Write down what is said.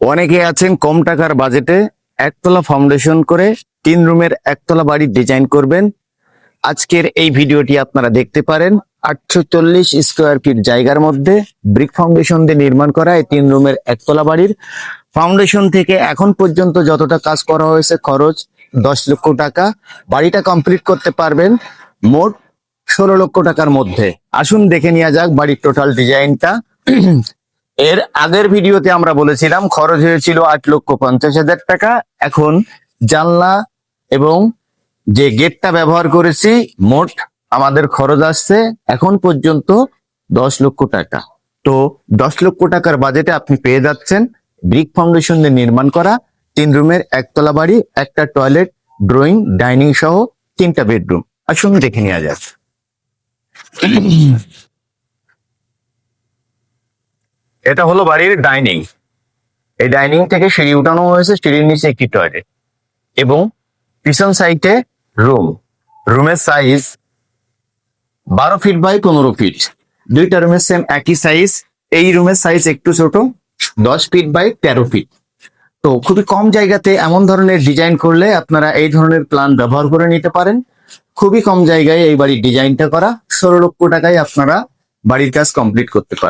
অনেকে আছেন কম টাকার বাজেটে একতলা ফাউন্ডেশন করে তিন রুমের একতলা বাড়ির ডিজাইন করবেন। আজকের এই ভিডিওটি আপনারা দেখতে পারেন। আটশো চল্লিশ স্কোয়ার ফিট জায়গার মধ্যে ব্রিক ফাউন্ডেশন দিয়ে নির্মাণ করা এই তিন রুমের একতলা বাড়ির। ফাউন্ডেশন থেকে এখন পর্যন্ত যতটা কাজ করা হয়েছে খরচ দশ লক্ষ টাকা। বাড়িটা কমপ্লিট করতে পারবেন মোট ষোলো লক্ষ টাকার মধ্যে। আসুন দেখে নেওয়া যাক বাড়ির টোটাল ডিজাইনটা এর আগের ভিডিওতে আমরা বলেছিলাম খরচ হয়েছিল আট লক্ষ পঞ্চাশ হাজার টাকা। এখন জানলা এবং যে গেটটা ব্যবহার করেছি, মোট আমাদের খরচ আসছে এখন পর্যন্ত দশ লক্ষ টাকা। তো দশ লক্ষ টাকার বাজেটে আপনি পেয়ে যাচ্ছেন ব্রিক ফাউন্ডেশন দিয়ে নির্মাণ করা, তিন রুমের একতলা বাড়ি, একটা টয়লেট, ড্রয়িং, ডাইনিং সহ তিনটা বেডরুম। আসুন দেখে নেওয়া যাক। এটা হলো বাড়ির ডাইনিং এই ডাইনিং থেকে সিঁড়ি উঠানো হয়েছে, সিঁড়ির নিচে একটি টয়লেট এবং পিছন সাইডে রুম রুমের সাইজ বারো ফিট বাই পনেরো ফিট দুইটা রুমের সেম একই সাইজ এই রুমের সাইজ একটু ছোট, দশ ফিট বাই তেরো ফিট তো খুবই কম জায়গাতে এমন ধরনের ডিজাইন করলে আপনারা এই ধরনের প্ল্যান ব্যবহার করে নিতে পারেন। খুবই কম জায়গায় এই বাড়ির ডিজাইনটা করা। ষোলো লক্ষ টাকায় আপনারা বাড়ির কাজ কমপ্লিট করতে পারেন